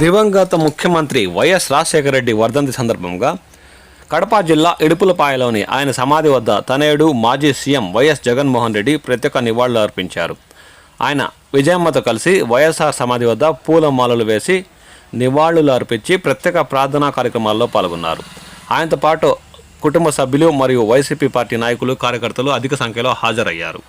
దివంగత ముఖ్యమంత్రి వైఎస్ రాజశేఖర రెడ్డి వర్ధంతి సందర్భంగా కడప జిల్లా ఇడుపులపాయలోని ఆయన సమాధి వద్ద తనయుడు మాజీ సీఎం వైఎస్ జగన్మోహన్ రెడ్డి ప్రత్యేక నివాళులు అర్పించారు. ఆయన విజయమ్మతో కలిసి వైఎస్ఆర్ సమాధి వద్ద పూలమాలలు వేసి నివాళులు అర్పించి ప్రత్యేక ప్రార్థనా కార్యక్రమాల్లో పాల్గొన్నారు. ఆయనతో పాటు కుటుంబ సభ్యులు మరియు వైసీపీ పార్టీ నాయకులు కార్యకర్తలు అధిక సంఖ్యలో హాజరయ్యారు.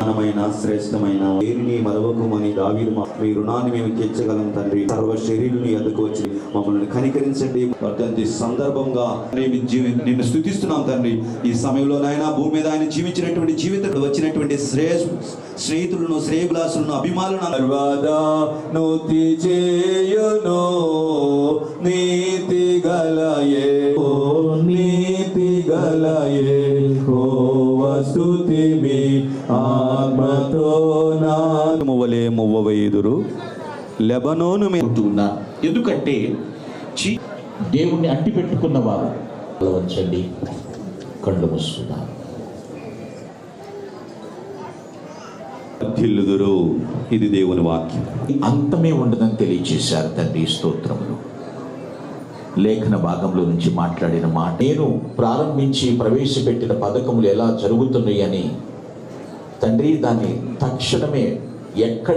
ఘనమైన శ్రేష్టమైన పేరుని మరవకమని దావీదు మీ రుణాన్ని మేము తీర్చగలం తండ్రి. సర్వ శరీరుని ఎదుకొచ్చి మమ్మల్ని కనికరించండి. వర్ధంతి సందర్భంగా నిన్ను స్థుతిస్తున్నాం తండ్రి. ఈ సమయంలో నాయన భూమి మీద ఆయన జీవించినటువంటి జీవితంలో వచ్చినటువంటి శ్రేయ స్నేహితులను శ్రేయభిలాసులను అభిమానులను చేయును నీతి గలయే నీతి గలయే ఓ వస్తుతి మీ ఆత్మతో నా మువ్వలే మువ్వవేదురు లెబనోను ఉన్నారు ఎందుకంటే దేవుణ్ణి అంటి పెట్టుకున్న వారు వంచండి కళ్ళు మూసుకున్నారు వర్ధిల్లుదురు ఇది దేవుని వాక్యం. అంతమే ఉండదని తెలియచేశారు తండ్రి స్తోత్రములు. లేఖన భాగంలో నుంచి మాట్లాడిన మాట నేను ప్రారంభించి ప్రవేశపెట్టిన పథకములు ఎలా జరుగుతున్నాయి అని తండ్రి దాన్ని తక్షణమే ఎక్కడ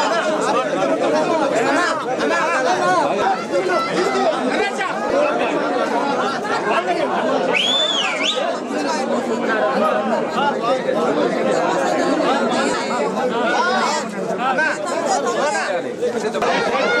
ఆగండి జై